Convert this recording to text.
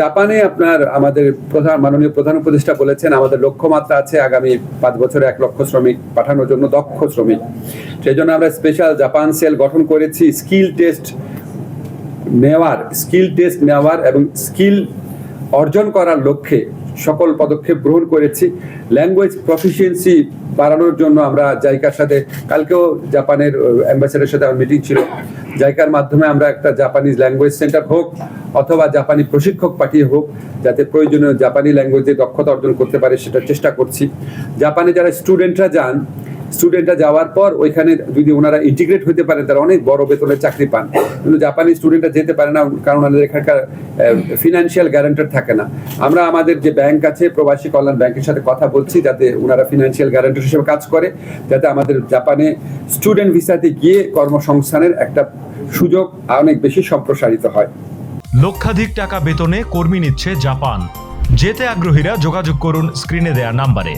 জাপানে আপনার আমাদের প্রধান, মাননীয় প্রধান উপদেষ্টা বলেছেন, আমাদের লক্ষ্যমাত্রা আছে আগামী পাঁচ বছরে এক লক্ষ শ্রমিক পাঠানোর জন্য দক্ষ শ্রমিক। সেই জন্য আমরা স্পেশাল জাপান সেল গঠন করেছি স্কিল টেস্ট নেওয়ার স্কিল টেস্ট নেওয়ার এবং স্কিল অর্জন করার লক্ষ্যে সকল পদক্ষেপ গ্রহণ করেছি। ল্যাঙ্গুয়েজ প্রফিসিয়েন্সি বাড়ানোর জন্য আমরা জাইকার সাথে, কালকেও জাপানের অ্যাম্বাসেডারের সাথে আমার মিটিং ছিল। জাইকার মাধ্যমে আমরা একটা জাপানিজ ল্যাঙ্গুয়েজ সেন্টার হোক অথবা জাপানি প্রশিক্ষক পাঠিয়ে হোক, যাতে প্রয়োজনীয় জাপানি ল্যাঙ্গুয়েজে দক্ষতা অর্জন করতে পারে, সেটা চেষ্টা করছি। জাপানে যারা স্টুডেন্টরা যান স্টুডেন্টরা যাওয়ার পর ওইখানে যদি ওনারা ইন্টিগ্রেট হতে পারেন, তারা অনেক বড় বেতনের চাকরি পান। কিন্তু জাপানি স্টুডেন্টরা যেতে পারে না, কারণ ওনাদের এখানকার ফিনান্সিয়াল গ্যারান্টার থাকে না। আমরা আমাদের যে ব্যাংক আছে, প্রবাসী কল্যাণ ব্যাংকের সাথে কথা বলছি, যাতে ওনারা ফিনান্সিয়াল গ্যারান্টার হিসেবে কাজ করে, যাতে আমাদের জাপানে স্টুডেন্ট ভিসাতে গিয়ে কর্মসংস্থানের একটা সুযোগ অনেক বেশি সম্প্রসারিত হয়। লক্ষাধিক টাকা বেতনে কর্মী নিচ্ছে জাপান। যেতে আগ্রহীরা যোগাযোগ করুন স্ক্রিনে দেয়া নাম্বারে।